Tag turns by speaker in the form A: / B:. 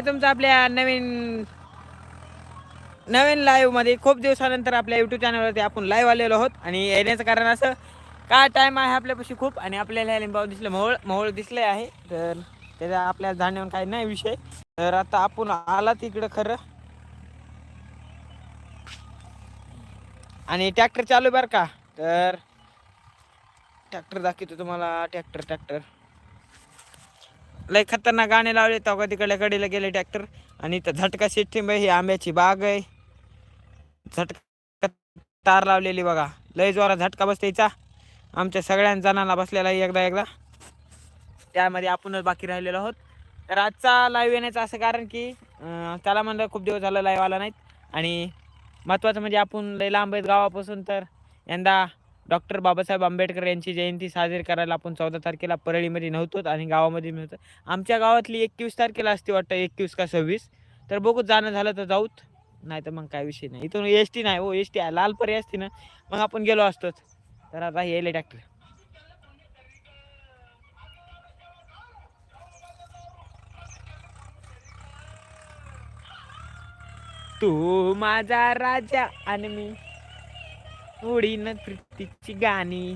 A: तुमचं आपल्या नवीन नवीन लाईव्हमध्ये खूप दिवसानंतर आपल्या युट्यूब चॅनलवरती आपण लाईव्ह आलेलो आहोत. आणि येण्याचं कारण असं काय टाइम आहे आपल्यापाशी खूप आणि आपल्याला लिंबाव दिसलं मोहळ मोहळ दिसले आहे. तर त्याचा आपल्याला जाणवून काही नाही विषय. तर आता आपण आला तिकडं खरं. आणि ट्रॅक्टर चालू आहे बरं का. तर ट्रॅक्टर दाखवतो तुम्हाला ट्रॅक्टर ट्रॅक्टर लय खतरनाक गाणे लावले. तेव्हा तिकडल्या कडेला गेले ट्रॅक्टर आणि इथं झटका सिस्टीम आहे. ही आंब्याची बाग आहे. झटका तार लावलेली बघा. लय जोरा झटका बसतेचा आमच्या सगळ्या जणांना बसलेला आहे एकदा एकदा. त्यामध्ये आपणच बाकी राहिलेलो आहोत. तर आजचा लाईव्ह येण्याचं असं कारण की त्याला म्हणलं खूप दिवस झालं लाईव्ह आला नाहीत. आणि महत्त्वाचं म्हणजे आपण लय लांब आहेत गावापासून तर यंदा डॉक्टर बाबासाहेब आंबेडकर यांची जयंती साजरी करायला आपण चौदा तारखेला परळीमध्ये नव्हतो आणि गावामध्ये नव्हतं. आमच्या गावातली एकवीस तारखेला असते वाटतं एकवीस का सव्वीस? तर बघू जाणं झालं तर जाऊत. नाही तर मग काय विषय नाही. इथून एस टी नाही हो एस टी लाल पर्याय असते ना मग आपण गेलो असतोच. तर आता यायला ट्रॅक्टर तू माझा राजा आणि मी उडीन प्रीतीची गाणी.